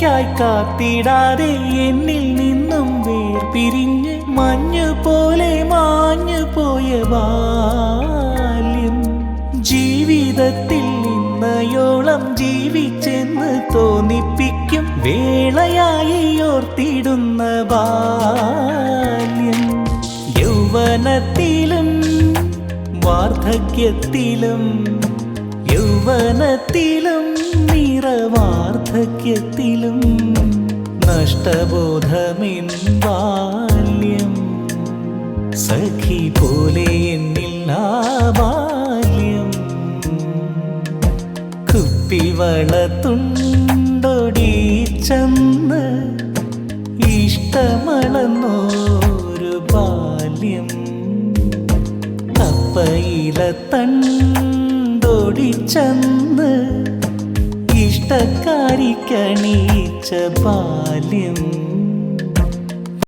എനിക്കായി കാത്തിടാതെ എന്നിൽ നിന്നും വേർപിരിഞ്ഞ് മഞ്ഞു പോലെ മാഞ്ഞു പോയ ബാല്യം. ജീവിതത്തിൽ നിന്നയോളം ജീവിച്ചെന്ന് തോന്നിപ്പിക്കും വേളയായി ഓർത്തിടുന്ന ബാല്യം. യൗവനത്തിലും വാർദ്ധക്യത്തിലും യൗവനത്തിലും നിറവാർദ്ധക്യത്തിലും നഷ്ടബോധമിൻ ബാല്യം സഖി പോലെ എന്നിൽ ആ ബാല്യം കുപ്പിവള തുണ്ടൊടി ചന്ന് ഇഷ്ടമളന്നോരു ബാല്യം. കപ്പയില തണ്ടൊടി ചന്ന് ഇഷ്ടക്കാരിക്കണീച്ച ബാല്യം